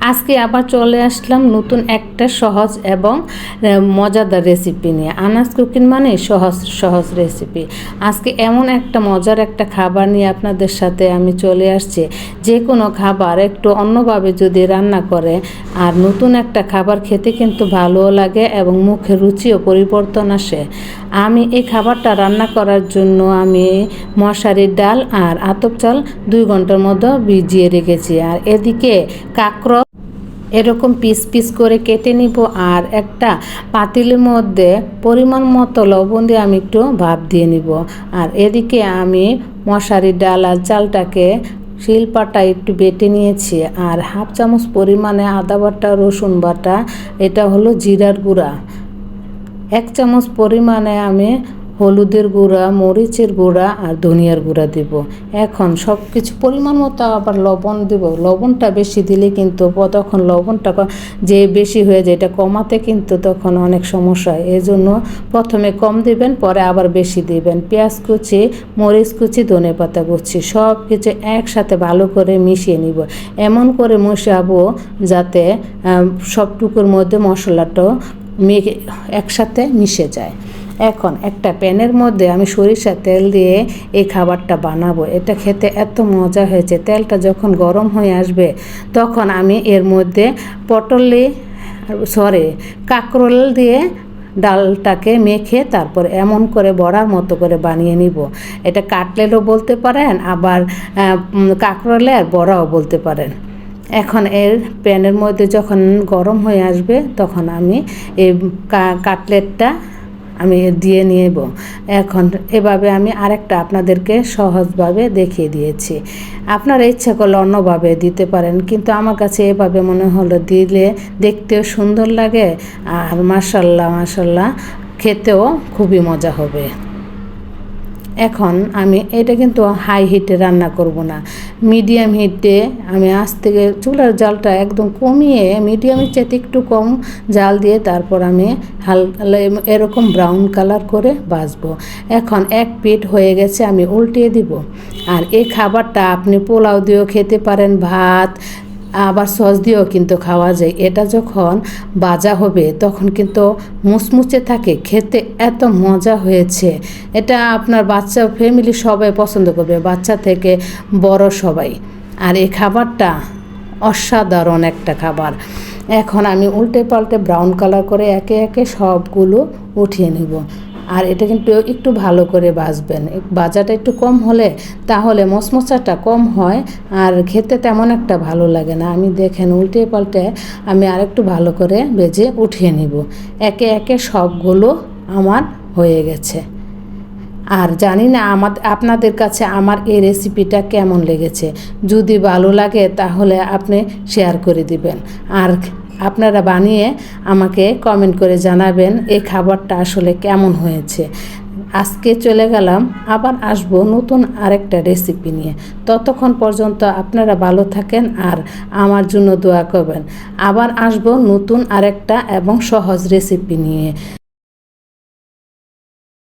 আজকে আবার চলে আসলাম নতুন একটা সহজ এবং মজাদার রেসিপি নিয়ে। আনাজ কুকিং মানে সহজ সহজ রেসিপি আজকে এমন একটা মজার একটা খাবার নিয়ে আপনাদের সাথে আমি চলে আসছি। যে কোনো খাবার একটু অন্যভাবে যদি রান্না করে, আর নতুন একটা খাবার খেতে কিন্তু ভালোও লাগে এবং মুখে রুচিও পরিবর্তন আসে। আমি এই খাবারটা রান্না করার জন্য আমি মশারির ডাল আর আতপ চাল দুই ঘণ্টার মতো ভিজিয়ে রেখেছি। আর এদিকে কাঁকড় এরকম পিস পিস করে কেটে নিব আর একটা পাতিলের মধ্যে পরিমাণ মতো লবণ দিয়ে আমি একটু ভাপ দিয়ে নিব। আর এদিকে আমি মশারির ডাল আর চালটাকে শিলপাটা একটু বেটে নিয়েছি। আর হাফ চামচ পরিমাণে আদা বাটা, রসুন বাটা, এটা হলো জিরার গুঁড়া। এক চামচ পরিমাণে আমি হলুদের গুঁড়া, মরিচের গুঁড়া আর ধনিয়ার গুঁড়া দিব। এখন সব কিছু পরিমাণ মতো আবার লবণ দেব। লবণটা বেশি দিলে কিন্তু তখন লবণটা যে বেশি হয়ে যায়, এটা কমাতে কিন্তু তখন অনেক সমস্যা হয়। এই জন্য প্রথমে কম দিবেন, পরে আবার বেশি দিবেন। পেঁয়াজ কুচি, মরিচ কুচি, ধনে পাতা কুচি সব কিছু একসাথে ভালো করে মিশিয়ে নিব। এমন করে মিশাবো যাতে সবটুকুর মধ্যে মশলাটাও মেখে একসাথে মিশে যায়। এখন একটা প্যানের মধ্যে আমি সরিষার তেল দিয়ে এই খাবারটা বানাবো। এটা খেতে এত মজা হয়েছে। তেলটা যখন গরম হয়ে আসবে তখন আমি এর মধ্যে পটলে সরি কাঁকরোল দিয়ে ডালটাকে মেখে তারপর এমন করে বড়ার মতো করে বানিয়ে নিব। এটা কাটলেটও বলতে পারেন আবার উম, কাঁকরোলের বড়াও বলতে পারেন। এখন এর প্যানের মধ্যে যখন গরম হয়ে আসবে তখন আমি এই কাটলেটটা আমি দিয়ে নিয়েব এখন এভাবে আমি আরেকটা আপনাদেরকে সহজভাবে দেখিয়ে দিয়েছি। আপনারা ইচ্ছা করলে অন্যভাবে দিতে পারেন, কিন্তু আমার কাছে এভাবে মনে হলো দিলে দেখতেও সুন্দর লাগে আর মাসাল্লাহ মাসাল্লাহ খেতেও খুবই মজা হবে। এখন আমি এটা কিন্তু হাই হিটে রান্না করব না। মিডিয়াম হিটে আমি আজ থেকে চুলার জালটা একদম কমিয়ে মিডিয়ামের চেয়ে একটু কম জাল দিয়ে তারপর আমি হালকা এরকম ব্রাউন কালার করে ভাজবো। এখন এক পিট হয়ে গেছে, আমি উল্টিয়ে দিব। আর এই খাবারটা আপনি পোলাও দিয়েও খেতে পারেন, ভাত আবার সস দিয়েও কিন্তু খাওয়া যায়। এটা যখন বাজা হবে, তখন কিন্তু মুচমুচে থাকে। খেতে এত মজা হয়েছে। এটা আপনার বাচ্চা ফ্যামিলি সবাই পছন্দ করবে, বাচ্চা থেকে বড় সবাই। আর এই খাবারটা অসাধারণ একটা খাবার। এখন আমি উল্টে পাল্টে ব্রাউন কালার করে একে একে সবগুলো উঠিয়ে নেব। আর এটা কিন্তু একটু ভালো করে বাজবেন বাজাটা একটু কম হলে তাহলে মশমশাটা কম হয় আর খেতে তেমন একটা ভালো লাগে না। আমি দেখেন উল্টে পাল্টে আমি আরেকটু ভালো করে বেজে উঠিয়ে নিব। একে একে সবগুলো আমার হয়ে গেছে। আর জানি না আমার, আপনাদের কাছে আমার এই রেসিপিটা কেমন লেগেছে। যদি ভালো লাগে তাহলে আপনি শেয়ার করে দিবেন। আর আপনারা বানিয়ে আমাকে কমেন্ট করে জানাবেন এই খাবারটা আসলে কেমন হয়েছে। আজকে চলে গেলাম, আবার আসব নতুন আরেকটা রেসিপি নিয়ে। ততক্ষণ পর্যন্ত আপনারা ভালো থাকেন আর আমার জন্য দোয়া করবেন। আবার আসব নতুন আরেকটা এবং সহজ রেসিপি নিয়ে।